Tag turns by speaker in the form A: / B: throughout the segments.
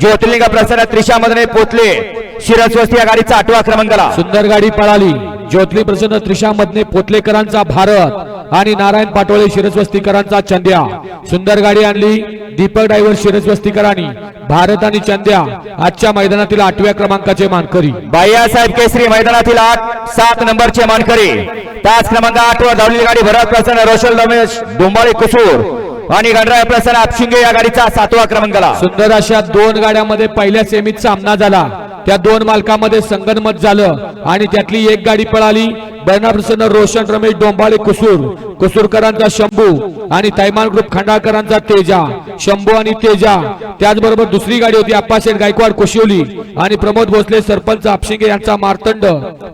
A: ज्योतिर्लिंग प्रसन्न त्रिशा मधने पोचले शिरस्वस्ती या गाडीचा आठवा क्रमांकाला
B: सुंदर गाडी पळाली. ज्योतली प्रसन्न त्रिशा मधने पोतलेकरांचा भारत आणि नारायण पाटोळे शिरस्वस्तीकरांचा चंद्या. सुंदर गाडी आणली. दीपक ड्रायव्हर शिरस्वस्तीकरांनी भारत आणि चंद्या आजच्या मैदानातील आठव्या क्रमांकाचे मानकरी.
A: बाह्यासाहेब केसरी मैदानातील आठ सात नंबरचे मानकरी. तास क्रमांक आठ वर धावलेली गाडी भरत प्रसन्न रोशल रमेश डोंबाळे कुसूर. आणि गणराय प्रसन्न आपशिंगे या गाडीचा सातवा क्रमांकाला
B: सुंदर अशा दोन गाड्यामध्ये पहिल्या सेमीत सामना झाला. त्या दोन मालकामध्ये संगनमत झालं आणि त्यातली एक गाडी पळाली. बर्णाप्रसन्न रोशन रमेश डोंबाळे कुसूर कुसूरकरांचा शंभू आणि तैमान ग्रुप खंडाळकरांचा तेजा शंभू आणि तेजा. त्याचबरोबर दुसरी गाडी होती अप्पाशेठ गायकवाड कोशिवली आणि प्रमोद भोसले सरपंच आपशिंगे यांचा मार्तंड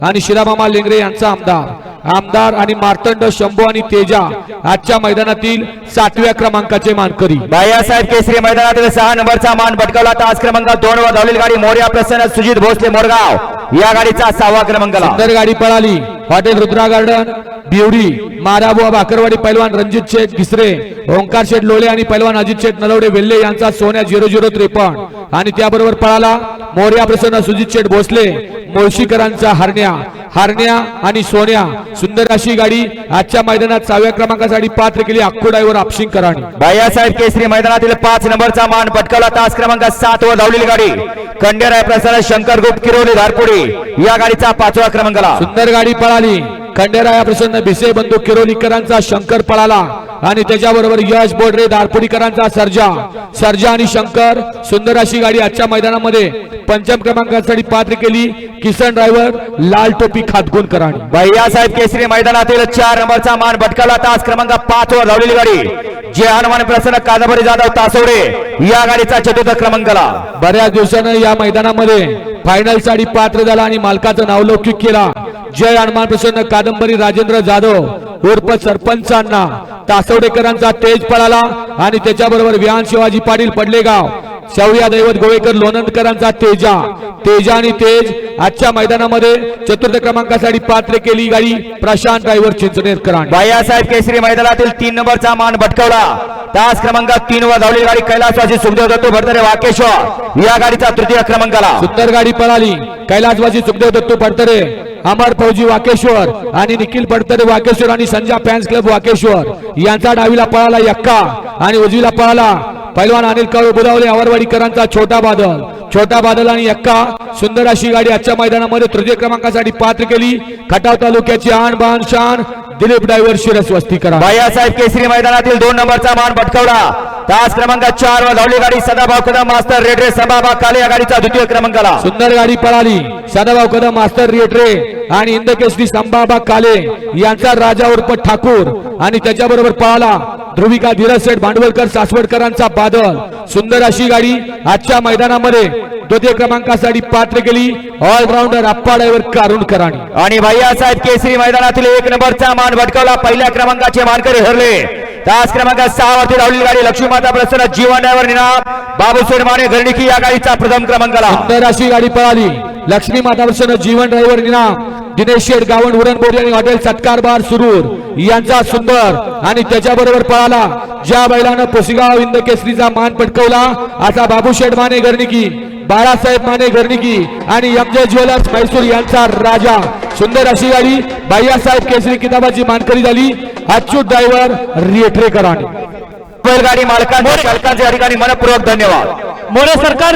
B: आणि शिरामामा लेंगरे यांचा आमदार. आमदार आणि मार्तंड शंभू आणि तेजा आजच्या मैदानातील सातव्या क्रमांकाचे मानकरी.
A: बाह्यासाहेब केसरी मैदानातील सहा नंबरचा मान भटकवला तास क्रमांक दोन वर धावलेली गाडी मोर्या प्रसन्न सुजित भोसले मोरगाव. या गाडीचा सहावा क्रमांकाला
B: सुंदर गाडी पळाली. Hotel Rudra garden Bivadi. माराबुवा Bhakarwadi पैलवान रणजित शेठ घिसरे ओंकार शेठ लोळे आणि पैलवान अजित शेठ नलवडे वेल्ले यांचा सोन्या झिरो झिरो त्रेपन्न. आणि त्याबरोबर पळाला मोर्या प्रसन्न सुजित शेठ भोसले मुळशीकरांचा हरण्या. हरण्या आणि सोन्या सुंदर अशी गाडी आजच्या मैदानात सहाव्या क्रमांकासाठी पात्र केली अक्को ड्रायव्हर आपशिंगकरांनी
A: बाह्यासाहेब केसरी मैदानातील पाच नंबरचा मान भटकवला तास क्रमांक सात वर धावलेली गाडी. खंडेराय प्रसन्न शंकर गुप्त किरोली धारपुडी. या गाडीचा पाचवा क्रमांकाला.
B: सुंदर गाडी पळाली. खंडेराया प्रसन्न भिसे बंधू किरोलीकरांचा शंकर पळाला आणि त्याच्याबरोबर यश बोडरे दारपुडीकरांचा सर्जा. सर्जा आणि शंकर सुंदर अशी गाडी आजच्या मैदानामध्ये पंचम क्रमांकासाठी पात्र केली. किसन ड्रायव्हर लाल टोपी खातगुणकरांनी
A: बाह्यासाहेब केसरी मैदानातील चार नंबरचा मान भटकवला तास क्रमांक पाच वर धावलेली गाडी. जे हनुमान प्रसन्न कादंबरी जाधव तासवडे या गाडीचा चतुर्थ क्रमांकाला.
B: बऱ्याच दिवसानं या मैदानामध्ये फायनलसाठी पात्र झाला आणि मालकाचं नावलौकिक केला. जय हनुमान प्रसन्न कादंबरी राजेंद्र जाधव उर्फ सरपंचांना. तासवडेकरांचा तेज पळाला आणि त्याच्याबरोबर विहान शिवाजी पाटील पडलेगाव. शौर्या दैवत गोवेकर लोणंदकरांचा तेजा. तेजा आणि तेज आजच्या मैदानामध्ये चतुर्थ क्रमांकासाठी पात्र केली गाडी प्रशांत ड्रायव्हर चिंचनेरकरांनी
A: बाह्यासाहेब केसरी मैदानातील तीन नंबरचा मान भटकवला. तास क्रमांक तीन वर धावलेली गाडी कैलासवासी सुखदेव दत्तो भरतरे वाकेश्वर. या गाडीचा तृतीय क्रमांकाला.
B: सुंदर गाडी पळाली. कैलासवासी सुखदेव दत्तू पडतरे अमर फौजी वाकेश्वर आणि निखिल पडतरे वाकेश्वर आणि संजा फॅन्स क्लब वाकेश्वर. यांचा डावीला पळाला यक्का आणि उजवीला पळाला पैलवान अनिल काळू बुधावले आवरवाडीकरांचा छोटा बादल. छोटा बादल आणि यक्का सुंदर अशी गाडी आजच्या मैदानामध्ये तृतीय क्रमांकासाठी पात्र केली. खटाव तालुक्याची आण बाण शान दिलीप ड्रायव्हर शिरस्वस्ती करा
A: बाह्यासाहेब केसरी मैदानातील दोन नंबरचा मान भटकवला तास क्रमांक चार वर धावली गाडी सदाभाऊ कदम मास्तर रेडरे सभाबा काले या गाडीचा द्वितीय क्रमांकाला.
B: सुंदर गाडी पळाली. सदाभाऊ कदम मास्टर रेटरे आणि इंदकेसरी संभाबा काले यांचा राजा उर्फ ठाकूर आणि त्याच्याबरोबर पळाला. ध्रुविका धीरज शेठ भांडवलकर सासवडकरांचा बादल. सुंदर अशी गाडी आजच्या मैदानामध्ये द्वितीय क्रमांकासाठी पात्र केली. ऑलराऊंडर अप्पा ड्रायव्हर कारुणकरांनी
A: आणि भैयासाहेब केसरी मैदानातील एक नंबरचा मान भटकवला. पहिल्या क्रमांकाचे मानकरी हरले. तास क्रमांक सहा वरती धावलेली गाडी लक्ष्मीमाता प्रसन्न जीवन ड्रायव्हर निनाम बाबूसेठ माने घरणिकी या गाडीचा प्रथम क्रमांकाला
B: सुंदर अशी गाडी पळाली. लक्ष्मी माता प्रसन्न जीवन ड्रायव्हर निनाम दिनेश शेठ गावण उडणबोरी आणि हॉटेल सत्कार बार सुरूर. यांचा सुंदर आणि त्याच्याबरोबर पळाला. ज्या बैलानं पुसेगाव इंद केसरीचा मान पटकवला असा बाबूशेठ माने गर्णिकी बाळासाहेब माने गर्णिकी आणि एमजे ज्वेलर्स म्हैसूर यांचा राजा. सुंदर अशी गाडी बाह्यासाहेब केसरी किताबाची मानकरी झाली. अच्युत ड्रायव्हर रिएट्रेकरांनी
A: बैलगाडी या ठिकाणी मनपूर्वक धन्यवाद.
C: मोरे सरकार